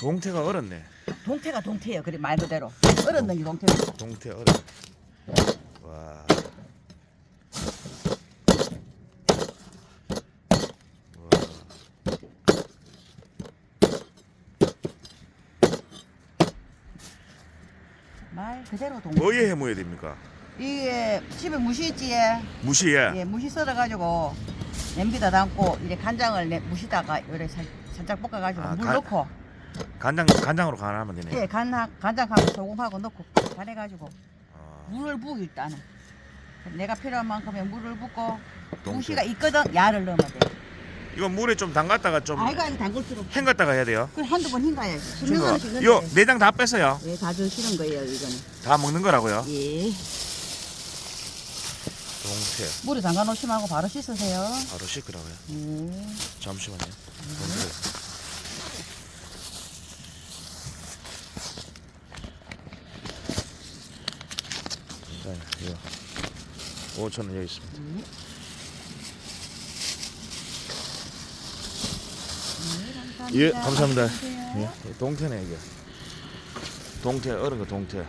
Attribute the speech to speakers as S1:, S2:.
S1: 동태가 얼었네.
S2: 동태가 동태예요. 그래 말 그대로 얼었는 게 동태.
S1: 동태 얼어. 와. 와.
S2: 말 그대로 동태.
S1: 뭐에 해모야 됩니까?
S2: 이게 집에 무시 있지에
S1: 무시에.
S2: 예, 무시 썰어가지고 냄비다 담고 이제 간장을 내 무시다가 요래 살, 살짝 볶아가지고
S1: 아,
S2: 물
S1: 간-
S2: 넣고
S1: 간장 간장으로 간하면 되네.
S2: 예, 간 간장하고 소금하고 넣고 간해가지고
S1: 아,
S2: 물을 부기 일단은 내가 필요한 만큼의 물을 붓고
S1: 동태.
S2: 무시가 있거든 야를 넣으면 돼.
S1: 이거 물에 좀 담갔다가 좀
S2: 아이가 아니 담글 필요 없어.
S1: 헹갔다가 해야 돼요.
S2: 그 한두 번 헹가야지. 수명은 지금
S1: 요 내장 다 뺐어요.
S2: 예, 다 주시는 거예요 이거는.
S1: 다 먹는 거라고요.
S2: 예.
S1: 동태
S2: 물에 담가 놓으시면 하고 바로 씻으세요.
S1: 바로 씻으라고요.
S2: 예.
S1: 잠시만요. 동태. 자, 이거 5천 원 여기 있습니다.
S2: 예.
S1: 예, 감사합니다. 예, 동태네 이게. 동태 얼은 거 동태.